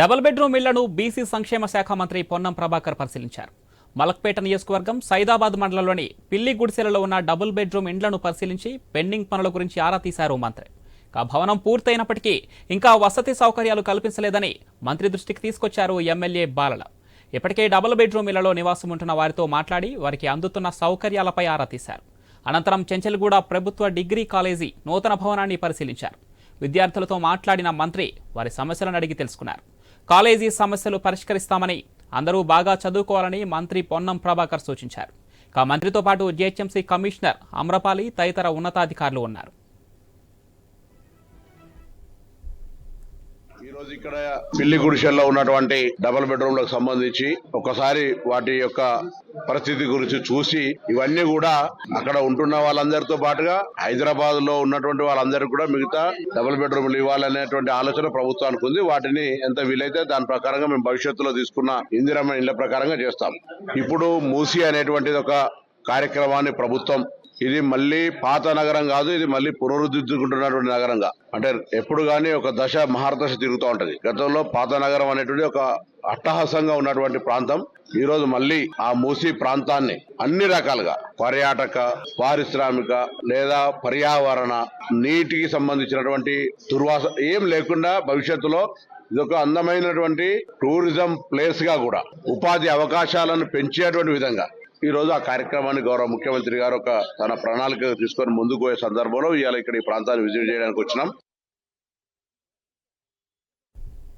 Double bedroom ఇళ్ళను BC సంక్షేమ శాఖ మంత్రి పొన్నం ప్రభాకర్ పరిశీలించారు. మలక్పేట నియోజకవర్గం సైదాబాద్ మండలంలోని పిల్లి గుడిసెలలో ఉన్న డబుల్ బెడ్రూమ్ ఇండ్లను పరిశీలించి పెండింగ్ పనుల గురించి ఆరా తీశారు మంత్రి. ఆ భవనం పూర్తయినప్పటికీ ఇంకా వసతి సౌకర్యాలు కల్పించలేదని మంత్రి దృష్టికి తీసుకొచ్చారు ఎమ్మెల్యే బాలల. ఇప్పటికే డబుల్ బెడ్రూమ్ ఇళ్ళలో నివాసం ఉంటున్న వారితో మాట్లాడి వారికి అందుతున్న సౌకర్యాలపై ఆరా తీశారు. అనంతరం చెంచల్గూడ ప్రభుత్వ డిగ్రీ కాలేజీ నూతన భవనాన్ని పరిశీలించారు. విద్యార్థులతో మాట్లాడిన మంత్రి వారి సమస్యలను అడిగి తెలుసుకున్నారు. కాలేజీ సమస్యలు పరిష్కరిస్తామని అందరూ బాగా చదువుకోవాలని మంత్రి పొన్నం ప్రభాకర్ సూచించారు. ఇక మంత్రితో పాటు జీహెచ్ఎంసీ కమిషనర్ అమ్రపాలి తదితర ఉన్నతాధికారులు ఉన్నారు. ఈరోజు ఇక్కడ పిల్లి గుడిసెల్లో ఉన్నటువంటి డబుల్ బెడ్రూమ్లకు సంబంధించి ఒకసారి వాటి యొక్క పరిస్థితి గురించి చూసి ఇవన్నీ కూడా అక్కడ ఉంటున్న వాళ్ళందరితో పాటుగా హైదరాబాద్లో ఉన్నటువంటి వాళ్ళందరికీ కూడా మిగతా డబుల్ బెడ్రూమ్లు ఇవ్వాలనేటువంటి ఆలోచన ప్రభుత్వానికి ఉంది. వాటిని ఎంత వీలైతే దాని ప్రకారంగా మేము భవిష్యత్తులో తీసుకున్న ఇందిరమ్మ ఇళ్ళ ప్రకారంగా చేస్తాం. ఇప్పుడు మూసి అనేటువంటిది ఒక కార్యక్రమాన్ని ప్రభుత్వం ఇది మళ్ళీ పాత నగరం కాదు ఇది మళ్ళీ పునరుద్ధరించుకుంటున్నటువంటి నగరంగా. అంటే ఎప్పుడు కానీ ఒక దశ మహారదశ తిరుగుతూ ఉంటది. గతంలో పాత నగరం అనేటువంటి ఒక అట్టహాసంగా ఉన్నటువంటి ప్రాంతం. ఈ రోజు మళ్ళీ ఆ మూసీ ప్రాంతాన్ని అన్ని రకాలుగా పర్యాటక పారిశ్రామిక లేదా పర్యావరణ నీటికి సంబంధించినటువంటి దుర్వాస ఏం లేకుండా భవిష్యత్తులో ఇదొక అందమైనటువంటి టూరిజం ప్లేస్గా కూడా ఉపాధి అవకాశాలను పెంచేటువంటి విధంగా ఈ రోజు ఆ కార్యక్రమాన్ని గౌరవ ముఖ్యమంత్రి గారు ఒక తన ప్రణాళిక తీసుకొని ముందుకు పోయే సందర్భంలో ఇవాళ ఇక్కడ ఈ ప్రాంతాన్ని విజిట్ చేయడానికి వచ్చినాం.